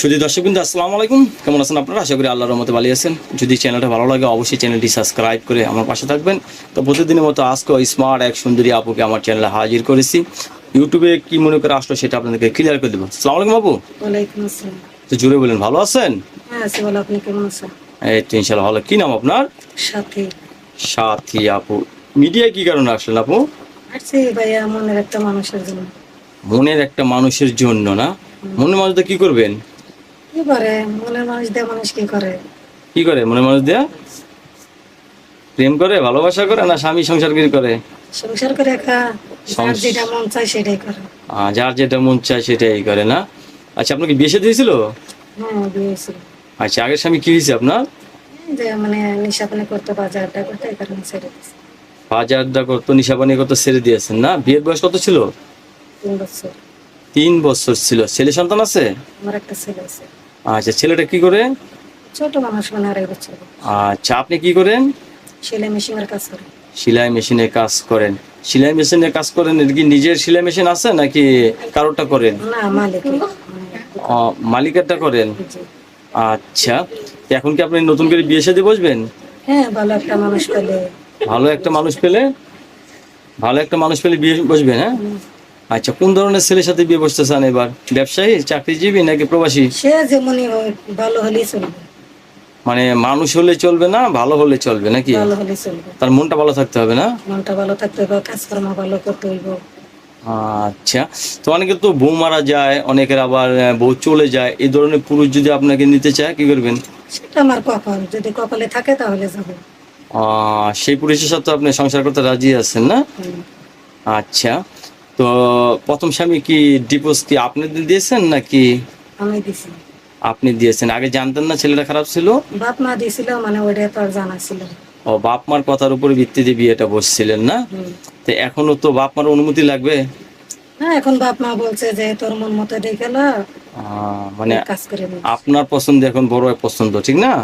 শুধু দর্শক বিন্দু আসসালামু আলাইকুম। কেমন আছেন আপনারা? আশা করি আল্লাহর রহমতে ভালো আছেন। যদি চ্যানেলটা ভালো লাগে অবশ্যই চ্যানেলটি সাবস্ক্রাইব করে আমার পাশে থাকবেন। তো প্রতিদিনের মতো আজকে স্মার্ট এক সুন্দরী আপুকে আমার চ্যানেলে হাজির করেছি। ইউটিউবে কি মনে করে আসলো সেটা আপনাদেরকে ক্লিয়ার করে দেবো। আসসালামু আলাইকুম আপু। তো জুড়ে বলেন ভালো আছেন? হ্যাঁ এই তো ইনশাল্লাহ ভালো। কি নাম আপনার? সাথে। সাথী আপু। মিডিয়ায় কি কারণে আসলেন আপু? ভাইয়া মনের একটা মানুষের জন্য। মনের একটা মানুষের জন্য না? মনের মানুষটা কি করবেন? কি করে? মনের মানুষ দিয়ে মানুষ কি করে? কি করে মনের মানুষ দেয়া? প্রেম করে ভালোবাসা করে না স্বামী সংসার করে সংসার করে একা? যার যেটা মন চায় সেটাই করে। যার যেটা মন চায় সেটাই করে না? আচ্ছা আপনাকে বিয়ে সাথে হয়েছিল হ্যাঁ আচ্ছা আগের স্বামী কি হয়েছে আপনার? মানে নিশাপানি করতে বাজার আড্ডা করতে এই কারণে ছেড়ে দিয়েছে। বাজার দা করতো নিশাপানি করতো ছেড়ে দিয়েছেন না? বিয়ের বয়স কত ছিল? তিন বছর। তিন বছর ছিল। ছেলে সন্তান আছে? আমার একটা ছেলে আছে। আচ্ছা ছেলেটা কি করে? ছোট মানুষ মানে আড়াই বছর। আচ্ছা আপনি কি করেন? সেলাই মেশিনের কাজ করে। সেলাই মেশিনে কাজ করেন। সেলাই মেশিনে কাজ করেন এটা কি নিজের সেলাই মেশিন আছে নাকি কারোরটা করেন? না মালিক মালিকেরটা করেন। আচ্ছা এখন কি আপনি নতুন করে বিয়ে সাথে বসবেন? হ্যাঁ ভালো একটা মানুষ পেলে। ভালো একটা মানুষ পেলে? ভালো একটা মানুষ পেলে বিয়ে বসবেন হ্যাঁ? আচ্ছা কোন ধরনের ছেলের সাথে বিয়ে বসতে চান এবার? ব্যবসায়ী চাকরিজীবী নাকি প্রবাসী? সে যেমনই হোক ভালো হলেই চলবে। মানে মানুষ হলে চলবে না ভালো হলে চলবে নাকি? ভালো হলেই চলবে। তার মনটা ভালো থাকতে হবে না? মনটা ভালো থাকতে হবে কাজকর্ম ভালো করতে হইব। আচ্ছা তো অনেকে তো বউ মারা যায় অনেকের আবার আহ, বউ চলে যায় এই ধরনের পুরুষ যদি আপনাকে নিতে চায় কি করবেন? সেটা আমার কপাল যদি কপালে থাকে তাহলে যাব। আহ, সেই পুরুষের সাথে আপনি সংসার করতে রাজি আছেন না? হুম। আচ্ছা তো প্রথম স্বামী কি ডিভোর্স কি আপনি দিয়েছেন নাকি? আমি দিছি আপনি দিয়েছেন। আগে জানতেন না ছেলেটা খারাপ ছিল? বাপ মা দিছিল মানে ওইটা তো আর জানা ছিল। ও বাপ মার কথার উপরে ভিত্তিতে বিয়েটা বসছিলেন না? তো এখনও তো বাপ মার অনুমতি লাগবে? না এখন বাপ মা বলছে যে তোর মন মতো দেখে আহ, মানে আপনার পছন্দ এখন বড় পছন্দ ঠিক না?